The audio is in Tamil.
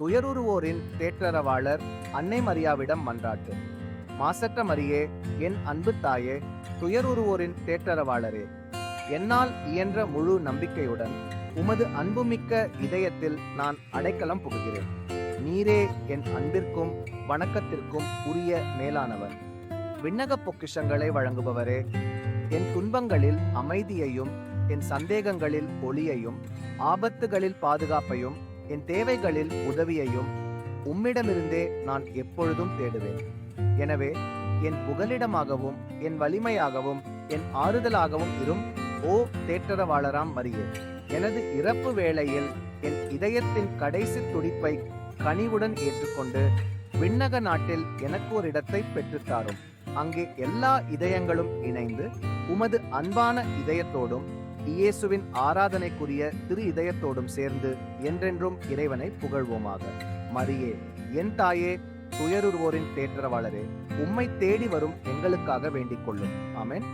துயருருவோரின் தேற்றரவாளர் அன்னை மரியாவிடம் மன்றாட்டு. மாசற்ற மரியே என் அன்பு தாயே துயருருவோரின் தேற்றரவாளரே என்னால் இயன்ற முழு நம்பிக்கையுடன் உமது அன்புமிக்க இதயத்தில் நான் அடைக்கலம் புகுகிறேன். நீரே என் அன்பிற்கும் வணக்கத்திற்கும் உரிய மேலானவர். விண்ணக பொக்கிஷங்களை வழங்குபவரே என் துன்பங்களில் அமைதியையும் என் சந்தேகங்களில் ஒளியையும் ஆபத்துகளில் பாதுகாப்பையும் என் தேவைகளில் உதவியையும் உம்மிடமிருந்தே நான் எப்பொழுதும் தேடுவேன். எனவே என் புகலிடமாகவும் என் வலிமையாகவும் என் ஆறுதலாகவும் இரும் ஓ தேற்றரவாளராம் மரியே. எனது இறப்பு வேளையில் என் இதயத்தின் கடைசி துடிப்பை கனிவுடன் ஏற்றுக்கொண்டு விண்ணக நாட்டில் எனக்கு ஒரு இடத்தை பெற்றுத்தாரும். அங்கே எல்லா இதயங்களும் இணைந்து உமது அன்பான இதயத்தோடும் இயேசுவின் ஆராதனைக்குரிய திரு இதயத்தோடும் சேர்ந்து என்றென்றும் இறைவனை புகழ்வோமாக. மரியே என் தாயே துயருவோரின் தேற்றவாளரே உம்மை தேடி வரும் எங்களுக்காக வேண்டிக் கொள்ளும். ஆமேன்.